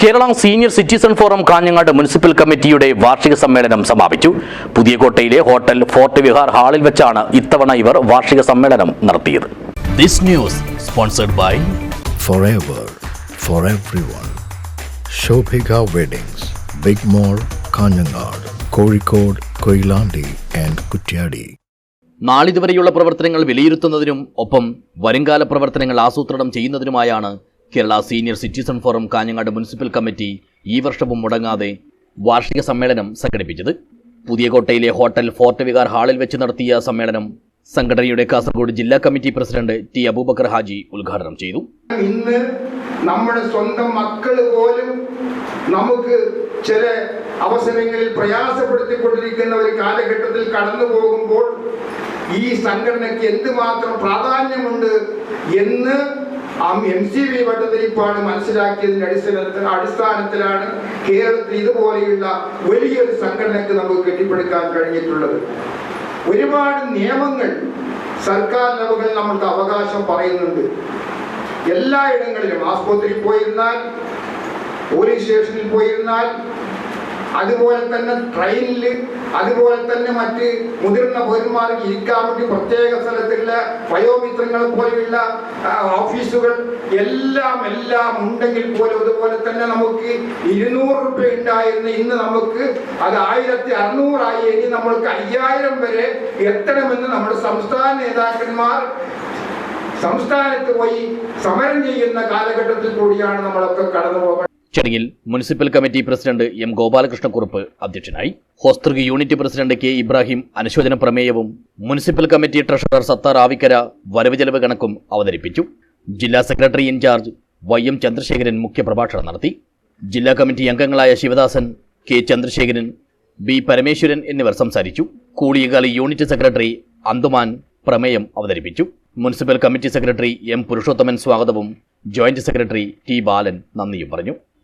Kerala senior citizen forum Kanhangad municipal കമ്മിറ്റിയുടെ വാർഷിക സമ്മേളനം സമാപിച്ചു പുതിയ കോട്ടയിലെ ഹോട്ടൽ ഫോർട്ട് വിഹാർ ഹാളിൽ വെച്ചാണ് ഇത്തവണ ഇവർ വാർഷിക സമ്മേളനം നടത്തിയത് this news sponsored by forever for everyone. Shobhika Weddings, Big Mall, Kanyanad, Kozhikode, Koilandi and Kutyadi. നാളിതുവരെയുള്ള പ്രവർത്തനങ്ങൾ വിലയിരുത്തുന്നതിനും ഒപ്പം വരുംകാല പ്രവർത്തനങ്ങൾ ആസൂത്രണം ചെയ്യുന്നതിനുമായാണ് Kerala senior citizen forum Kanhangad municipal committee ഈ വർഷവും മുടങ്ങാതെ വാർഷിക സമ്മേളനം സംഘടിപ്പിച്ചത്. പുതിയകോട്ടയിലെ ഹോട്ടൽ ഫോർട്ട് വികാർ ഹാളിൽ വെച്ച് നടത്തിയ സമ്മേളനം സംഘടനയുടെ കാസർഗോഡ് ജില്ലാ committee president T Aboobacker Haji ഉദ്ഘാടനം ചെയ്തു. ഇന്ന് നമ്മുടെ സ്വന്തം മക്കൾ പോലും നമുക്ക് ചില അവസരങ്ങളിൽ പ്രയാസപ്പെടുത്തിക്കൊണ്ടിരിക്കുന്ന ഒരു കാലഘട്ടത്തിൽ കടന്നു പോകുമ്പോൾ ഈ സംഘടനയ്ക്ക് എന്തുമാത്രം പ്രാധാന്യമുണ്ട് എന്ന് എം സി വി വട്ടതിരിപ്പാട് മനസ്സിലാക്കിയതിന്റെ അടിസ്ഥാനത്തിൽ അടിസ്ഥാനത്തിലാണ് കേരളത്തിൽ ഇതുപോലെയുള്ള വലിയൊരു സംഘടനയ്ക്ക് നമുക്ക് കെട്ടിപ്പടുക്കാൻ കഴിഞ്ഞിട്ടുള്ളത്. ഒരുപാട് നിയമങ്ങൾ സർക്കാർ ലെവലിൽ നമ്മൾക്ക് അവകാശം പറയുന്നുണ്ട്. എല്ലായിടങ്ങളിലും ആസ്പത്രിയിൽ പോയിരുന്നാൽ പോലീസ് സ്റ്റേഷനിൽ പോയിരുന്നാൽ അതുപോലെ തന്നെ ട്രെയിനിൽ അതുപോലെ തന്നെ മറ്റ് മുതിർന്ന പൗരന്മാർക്ക് ഇരിക്കാൻ വേണ്ടി പ്രത്യേക സ്ഥലത്തുള്ള വയോമിത്രങ്ങൾ പോലെയുള്ള ഓഫീസുകൾ എല്ലാം എല്ലാം ഉണ്ടെങ്കിൽ പോലും അതുപോലെ തന്നെ നമുക്ക് ഇരുന്നൂറ് രൂപ ഉണ്ടായിരുന്ന. ഇന്ന് നമുക്ക് അത് ആയിരത്തി അറുന്നൂറായി. ഇനി നമ്മൾക്ക് അയ്യായിരം വരെ എത്തണമെന്ന് നമ്മുടെ സംസ്ഥാന നേതാക്കന്മാർ സംസ്ഥാനത്ത് പോയി സമരം ചെയ്യുന്ന കാലഘട്ടത്തിൽ കൂടിയാണ് നമ്മളൊക്കെ കടന്നു ചടങ്ങിൽ municipal committee president M Gopalakrishnakurup അധ്യക്ഷനായി. Hosdurg unit president K Ibrahim അനുശോചന പ്രമേയവും municipal committee treasurer Sathar Avikkara വരവ് ചെലവ് കണക്കും അവതരിപ്പിച്ചു. ജില്ലാ secretary in charge Y M Chandrasekharan മുഖ്യപ്രഭാഷണം നടത്തി. ജില്ലാ കമ്മിറ്റി അംഗങ്ങളായ ശിവദാസൻ കെ ചന്ദ്രശേഖരൻ ബി പരമേശ്വരൻ എന്നിവർ സംസാരിച്ചു. കൂടിയകാലി യൂണിറ്റ് സെക്രട്ടറി അന്തുമാൻ പ്രമേയം അവതരിപ്പിച്ചു. Municipal committee secretary M Purushothaman സ്വാഗതവും ജോയിന്റ് സെക്രട്ടറി ടി ബാലൻ നന്ദിയും പറഞ്ഞു.